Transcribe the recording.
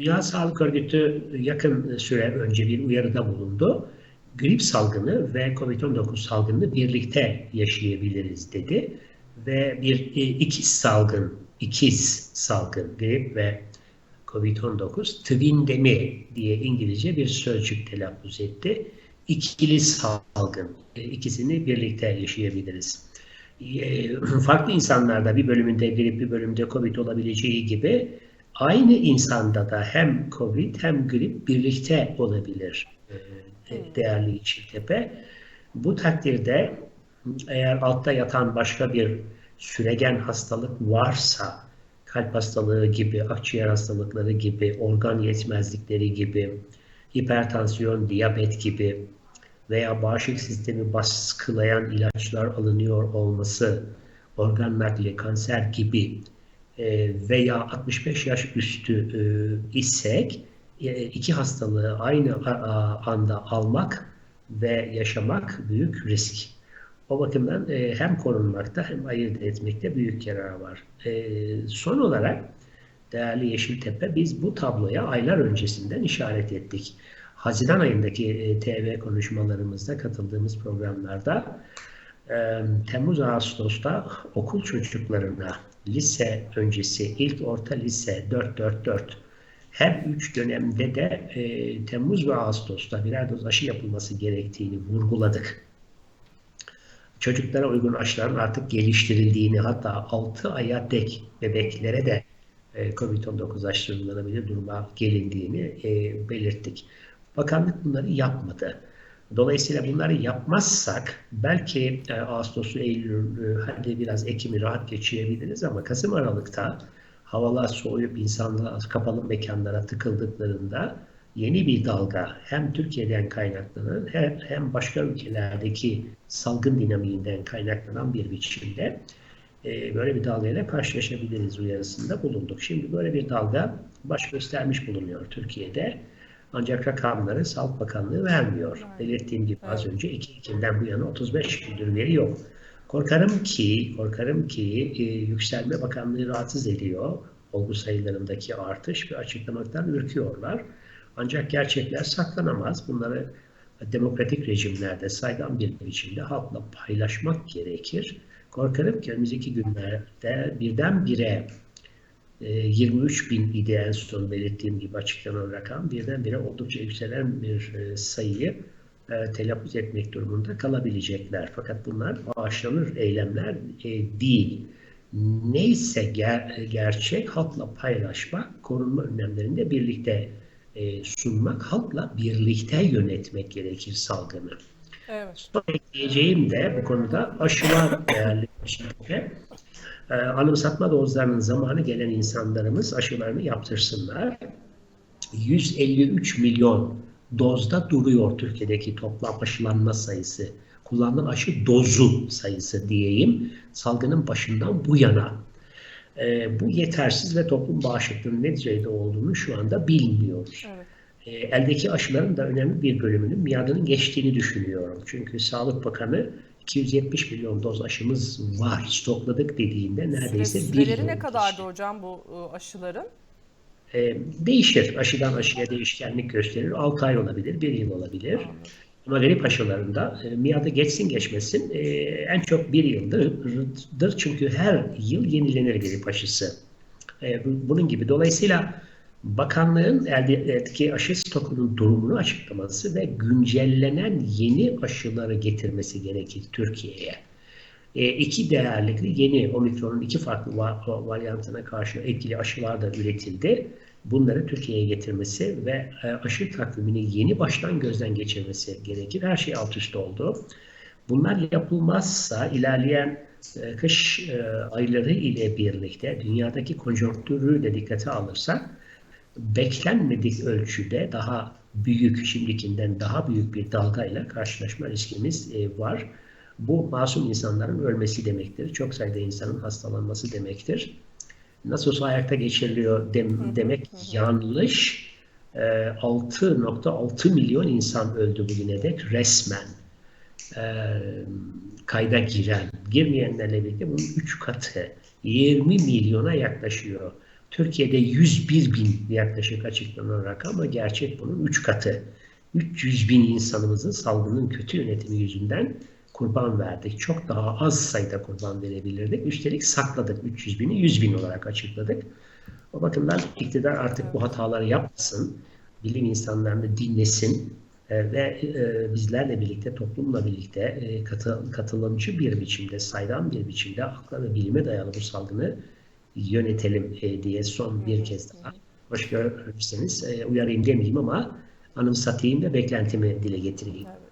Dünya Sağlık Örgütü yakın süre önce bir uyarıda bulundu. Grip salgını ve COVID-19 salgını birlikte yaşayabiliriz dedi. Ve bir e, ikiz salgın, ikiz salgın grip ve COVID-19 twindemi diye İngilizce bir sözcük telaffuz etti. İkili salgın, e, ikisini birlikte yaşayabiliriz. E, farklı insanlarda bir bölümünde grip, bir bölümünde COVID olabileceği gibi aynı insanda da hem COVID hem grip birlikte olabilir e, değerli Yeşiltepe. Bu takdirde eğer altta yatan başka bir süregen hastalık varsa, kalp hastalığı gibi, akciğer hastalıkları gibi, organ yetmezlikleri gibi, hipertansiyon, diyabet gibi veya bağışıklık sistemi baskılayan ilaçlar alınıyor olması, organ nakli, kanser gibi e, veya 65 yaş üstü e, isek e, iki hastalığı aynı anda almak ve yaşamak büyük risk. O bakımdan hem korunmakta hem ayırt etmekte büyük yarar var. Son olarak değerli Yeşiltepe biz bu tabloya aylar öncesinden işaret ettik. Haziran ayındaki TV konuşmalarımızda katıldığımız programlarda Temmuz-Ağustos'ta okul çocuklarına lise öncesi, ilk orta lise 4-4-4 her üç dönemde de e, Temmuz ve Ağustos'ta birer doz aşı yapılması gerektiğini vurguladık. Çocuklara uygun aşıların artık geliştirildiğini hatta 6 aya dek bebeklere de e, COVID-19 aşısı uygulanabilir duruma gelindiğini e, belirttik. Bakanlık bunları yapmadı. Dolayısıyla bunları yapmazsak belki e, Ağustos'u, Eylül'ü, hadi biraz Ekim'i rahat geçirebiliriz ama Kasım Aralık'ta havalar soğuyup insanlar kapalı mekanlara tıkıldıklarında yeni bir dalga hem Türkiye'den kaynaklanan hem, hem başka ülkelerdeki salgın dinamiğinden kaynaklanan bir biçimde e, böyle bir dalgayla karşılaşabiliriz uyarısında bulunduk. Şimdi böyle bir dalga baş göstermiş bulunuyor Türkiye'de. Ancak rakamları Sağlık Bakanlığı vermiyor. Belirttiğim gibi az önce 2 Ekim'den bu yana 35 gündür veri yok. Korkarım ki, korkarım ki e, Yükselme Bakanlığı rahatsız ediyor. Olgu sayılarındaki artış ve açıklamaktan ürküyorlar. Ancak gerçekler saklanamaz. Bunları demokratik rejimlerde saygın bir biçimde halkla paylaşmak gerekir. Korkarım ki önümüzdeki günlerde birdenbire 23 e, bin idi en son belirttiğim gibi açıklanan rakam birdenbire oldukça yükselen bir e, sayıyı e, telaffuz etmek durumunda kalabilecekler. Fakat bunlar bağışlanır eylemler e, değil. Neyse ger gerçek halkla paylaşmak, korunma önlemlerinde birlikte e, sunmak, halkla birlikte yönetmek gerekir salgını. Evet. Son ekleyeceğim de bu konuda aşılar değerli bir şekilde. E, anımsatma dozlarının zamanı gelen insanlarımız aşılarını yaptırsınlar. 153 milyon dozda duruyor Türkiye'deki toplam aşılanma sayısı. Kullanılan aşı dozu sayısı diyeyim salgının başından bu yana. E, bu yetersiz ve toplum bağışıklığının ne düzeyde olduğunu şu anda bilmiyoruz. Evet. E, eldeki aşıların da önemli bir bölümünün miadının geçtiğini düşünüyorum. Çünkü Sağlık Bakanı 270 milyon doz aşımız var stokladık dediğinde neredeyse Süre, bir Süreleri ne kadardı hocam bu ıı, aşıların? E, değişir. Aşıdan aşıya değişkenlik gösterir. 6 ay olabilir, 1 yıl olabilir. Anladım. Ama grip aşılarında e, miadı geçsin geçmesin e, en çok bir yıldır. Çünkü her yıl yenilenir grip aşısı. E, bunun gibi. Dolayısıyla bakanlığın eldeki aşı stokunun durumunu açıklaması ve güncellenen yeni aşıları getirmesi gerekir Türkiye'ye. E, iki değerlikli yeni omikronun iki farklı varyantına karşı etkili aşılar da üretildi. Bunları Türkiye'ye getirmesi ve e, aşı takvimini yeni baştan gözden geçirmesi gerekir. Her şey alt üst oldu. Bunlar yapılmazsa ilerleyen e, kış e, ayları ile birlikte dünyadaki konjonktürü de dikkate alırsak beklenmedik ölçüde daha büyük, şimdikinden daha büyük bir dalgayla karşılaşma riskimiz e, var. Bu masum insanların ölmesi demektir. Çok sayıda insanın hastalanması demektir. Nasıl olsa ayakta geçiriliyor dem demek yanlış. 6.6 ee, milyon insan öldü bugüne dek resmen. Ee, kayda giren, girmeyenlerle birlikte bunun 3 katı 20 milyona yaklaşıyor. Türkiye'de 101 bin yaklaşık açıklanan rakam ama gerçek bunun 3 katı. 300 bin insanımızın salgının kötü yönetimi yüzünden kurban verdik. Çok daha az sayıda kurban verebilirdik. Üstelik sakladık. 300 bini 100 bin olarak açıkladık. O bakımdan iktidar artık bu hataları yapmasın. Bilim insanlarını dinlesin e, ve e, bizlerle birlikte, toplumla birlikte e, katı, katılımcı bir biçimde, saydam bir biçimde akla ve bilime dayalı bu salgını yönetelim e, diye son bir kez daha hoş görürseniz e, uyarayım demeyeyim ama anımsatayım ve beklentimi dile getireyim. Evet.